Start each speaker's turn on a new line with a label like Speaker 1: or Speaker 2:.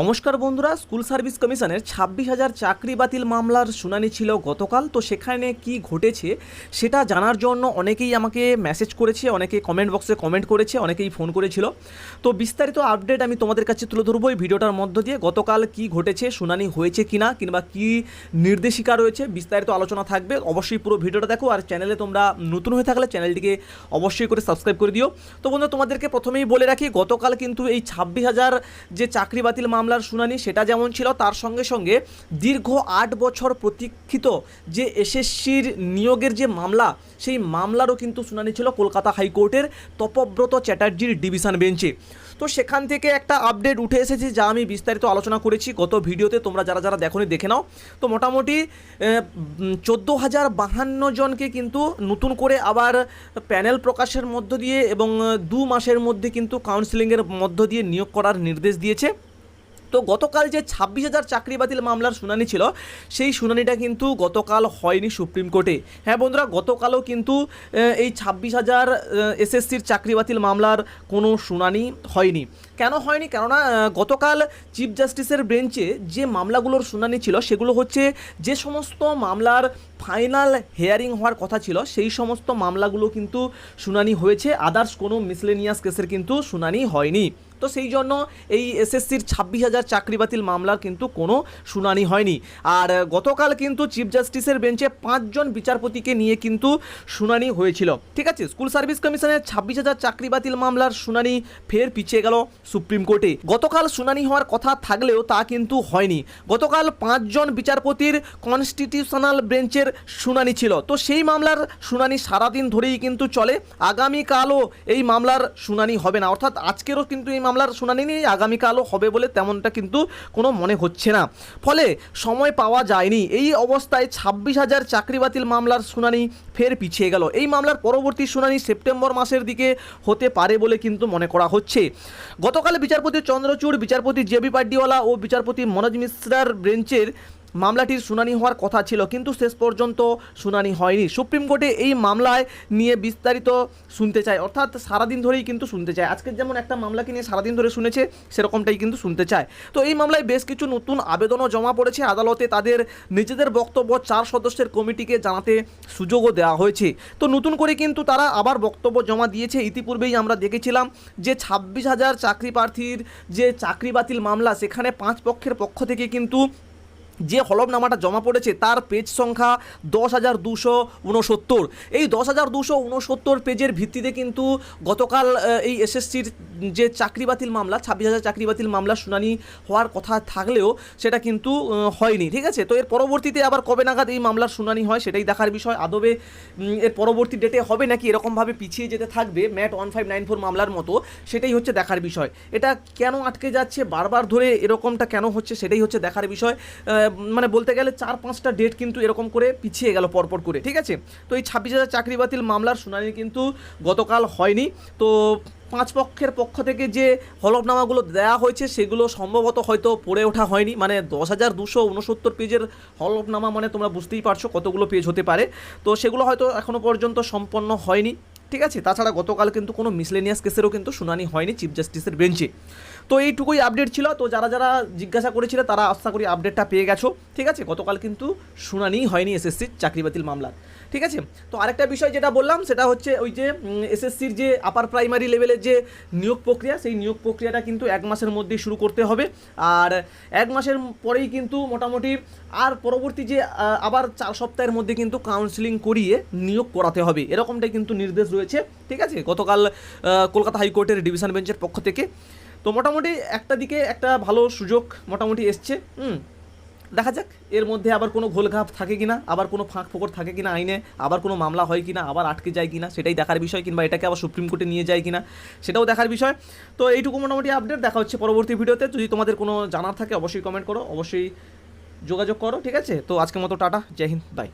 Speaker 1: নমস্কার বন্ধুরা, school service কমিশনের ছাব্বিশ হাজার চাকরি বাতিল মামলার শুনানি ছিল গতকাল। তো সেখানে কি ঘটেছে সেটা জানার জন্য অনেকেই আমাকে মেসেজ করেছে, অনেকে কমেন্ট বক্সে কমেন্ট করেছে, অনেকেই ফোন করেছিল। তো বিস্তারিত আপডেট আমি তোমাদের কাছে তুলে ধরবো এই ভিডিওটার মধ্য দিয়ে, গতকাল কি ঘটেছে, শুনানি হয়েছে কিনা, কিংবা কি নির্দেশিকা রয়েছে, বিস্তারিত আলোচনা থাকবে। অবশ্যই পুরো ভিডিওটা দেখো, আর চ্যানেলে তোমরা নতুন হয়ে থাকলে চ্যানেলটিকে অবশ্যই করে সাবস্ক্রাইব করে দিও। তো বন্ধু তোমাদেরকে প্রথমেই বলে রাখি, গতকাল কিন্তু এই ছাব্বিশ হাজার যে চাকরি বাতিল মামলার শুনানি সেটা যেমন ছিল, তার সঙ্গে সঙ্গে দীর্ঘ আট বছর প্রতীক্ষিত যে এসএসসির নিয়োগের যে মামলা, সেই মামলারও কিন্তু শুনানি ছিল কলকাতা হাইকোর্টের তপব্রত চ্যাটার্জির ডিভিশন বেঞ্চে। তো সেখান থেকে একটা আপডেট উঠে এসেছে যা আমি বিস্তারিত আলোচনা করেছি, গত ভিডিওতে তোমরা যারা যারা দেখোনি দেখে নাও। তো মোটামুটি চোদ্দ হাজার বাহান্ন জনকে কিন্তু নতুন করে আবার প্যানেল প্রকাশের মধ্য দিয়ে এবং দু মাসের মধ্যে কিন্তু কাউন্সিলিংয়ের মধ্য দিয়ে নিয়োগ করার নির্দেশ দিয়েছে। তো গতকাল যে ছাব্বিশ হাজার চাকরি বাতিল মামলার শুনানি ছিল, সেই শুনানিটা কিন্তু গতকাল হয়নি সুপ্রিম কোর্টে। হ্যাঁ বন্ধুরা, গতকালও কিন্তু এই ছাব্বিশ হাজার এসএসসির চাকরি বাতিল মামলার কোনো শুনানি হয়নি। কেন হয়নি? কেননা গতকাল চিফ জাস্টিসের বেঞ্চে যে মামলাগুলোর শুনানি ছিল, সেগুলো হচ্ছে যে সমস্ত মামলার ফাইনাল হেয়ারিং হওয়ার কথা ছিল, সেই সমস্ত মামলাগুলো কিন্তু শুনানি হয়েছে। আদার্স কোনো মিসলেনিয়াস কেসের কিন্তু শুনানি হয়নি। তো সেই জন্য এই এসএসসির ছাব্বিশ হাজার চাকরি বাতিল মামলার কিন্তু কোনো শুনানি হয়নি। আর গতকাল কিন্তু চিফ জাস্টিসের বেঞ্চে পাঁচজন বিচারপতিকে নিয়ে কিন্তু শুনানি হয়েছিল। ঠিক আছে? স্কুল সার্ভিস কমিশনের ছাব্বিশ হাজার চাকরি বাতিল মামলার শুনানি ফের পিছিয়ে গেল। সুপ্রিম কোর্টে। গতকাল শুনানি হওয়ার কথা থাকলেও তা কিন্তু হয়নি। গতকাল পাঁচজন বিচারপতির কনস্টিটিউশনাল বেঞ্চের শুনানি ছিল। তো সেই মামলার শুনানি সারাদিন ধরেই কিন্তু চলে। আগামীকালও এই মামলার শুনানি হবে না। অর্থাৎ আজকেরও কিন্তু এই মামলার শুনানি নেই, আগামীকালও হবে বলে তেমনটা কিন্তু কোনো মনে হচ্ছে না। ফলে সময় পাওয়া যায়নি। এই অবস্থায় ছাব্বিশ হাজার চাকরি বাতিল মামলার শুনানি ফের পিছিয়ে গেল। এই মামলার পরবর্তী শুনানি সেপ্টেম্বর মাসের দিকে হতে পারে বলে কিন্তু মনে করা হচ্ছে। গতকাল বিচারপতি চন্দ্রচূড় বিচারপতি জেবি পাড্ডিওয়ালা ও বিচারপতি মনোজ মিশ্রার বেঞ্চের মামলাটির শুনানি হওয়ার কথা ছিল, কিন্তু শেষ পর্যন্ত শুনানি হয়নি। সুপ্রিম কোর্টে এই মামলায় নিয়ে বিস্তারিত শুনতে চায়। অর্থাৎ সারাদিন ধরেই কিন্তু শুনতে চায়। আজকের যেমন একটা মামলাকে নিয়ে সারাদিন ধরে শুনেছে, সেরকমটাই কিন্তু শুনতে চায়। তো এই মামলায় বেশ কিছু নতুন আবেদনও জমা পড়েছে। আদালতে তাদের নিজেদের বক্তব্য চার সদস্যের কমিটিকে জানাতে সুযোগও দেওয়া হয়েছে। তো নতুন করে কিন্তু তারা আবার বক্তব্য জমা দিয়েছে। ইতিপূর্বেই আমরা দেখেছিলাম যে ছাব্বিশ হাজার চাকরি প্রার্থীর যে চাকরি বাতিল মামলা, সেখানে পাঁচ পক্ষের পক্ষ থেকে কিন্তু যে হলফনামাটা জমা পড়েছে তার পেজ সংখ্যা দশ হাজার দুশো উনসত্তর। এই দশ হাজার দুশো উনসত্তর পেজের ভিত্তিতে কিন্তু গতকাল এই এসএসসির যে চাকরি বাতিল মামলা, ছাব্বিশ হাজার চাকরি বাতিল মামলা শুনানি হওয়ার কথা থাকলেও সেটা কিন্তু হয়নি, ঠিক আছে? তো এর পরবর্তীতে আবার কবে নাগাদ এই মামলার শুনানি হয় সেটাই দেখার বিষয়। আদবে এর পরবর্তী ডেটে হবে নাকি এরকমভাবে পিছিয়ে যেতে থাকবে ম্যাট ওয়ান ফাইভ নাইন ফোর মামলার মতো, সেটাই হচ্ছে দেখার বিষয়। এটা কেন আটকে যাচ্ছে? বারবার ধরে এরকমটা কেন হচ্ছে? সেটাই হচ্ছে দেখার বিষয়। মানে বলতে গেলে চার পাঁচটা ডেট কিন্তু এরকম করে পিছিয়ে গেল পরপর করে, ঠিক আছে? তো এই ছাব্বিশ হাজার চাকরি বাতিল মামলার শুনানি কিন্তু গতকাল হয়নি। তো পাঁচ পক্ষের পক্ষ থেকে যে হলফনামাগুলো দেওয়া হয়েছে, সেগুলো সম্ভবত হয়তো পড়ে ওঠা হয়নি। মানে দশ হাজার দুশো উনসত্তর পেজের হলফনামা মানে তোমরা বুঝতেই পারছ, কতগুলো পেজ হতে পারে। তো সেগুলো হয়তো এখনও পর্যন্ত সম্পন্ন হয়নি, ঠিক আছে? তাছাড়া গতকাল কিন্তু কোনো মিসলেনিয়াস কেসেরও কিন্তু শুনানি হয়নি চিফ জাস্টিসের বেঞ্চে তো এইটুকুই আপডেট ছিল। তো যারা যারা জিজ্ঞাসা করেছিল, তারা আশা করি আপডেটটা পেয়ে গেছো। ঠিক আছে? গতকাল কিন্তু শুনানি হয়নি এসএসসির চাকরি বাতিল মামলার। ঠিক আছে? তো আরেকটা বিষয় যেটা বললাম, সেটা হচ্ছে ওই যে এসএসসির যে আপার প্রাইমারি লেভেলের যে নিয়োগ প্রক্রিয়া, সেই নিয়োগ প্রক্রিয়াটা কিন্তু এক মাসের মধ্যেই শুরু করতে হবে। আর এক মাসের পরেই কিন্তু মোটামুটি আর পরবর্তী যে আবার চার সপ্তাহের মধ্যে কিন্তু কাউন্সিলিং করিয়ে নিয়োগ করাতে হবে। এরকমটাই কিন্তু নির্দেশ রয়েছে। ঠিক আছে? গতকাল কলকাতা হাইকোর্টের ডিভিশন বেঞ্চের পক্ষ থেকে। তো মোটামুটি একটা দিকে একটা ভালো সুযোগ মোটামুটি এসছে, হুম। দেখা যাক, এর মধ্যে আবার কোনো ঘোলঘাপ থাকে কিনা, আবার কোনো ফাঁক ফোকর থাকে কিনা আইনে, আবার কোনো মামলা হয় কিনা, আবার আটকে যায় কিনা, সেটাই দেখার বিষয়, কিংবা এটাকে আবার সুপ্রিম কোর্টে নিয়ে যায় কিনা, সেটাও দেখার বিষয়। তো এইটুকু মোটামুটি আপডেট দেখা হচ্ছে পরবর্তী ভিডিওতে। যদি তোমাদের কোনো জানার থাকে, অবশ্যই কমেন্ট করো, অবশ্যই যোগাযোগ করো, ঠিক আছে? তো আজকের মতো টাটা, জয় হিন্দ বাই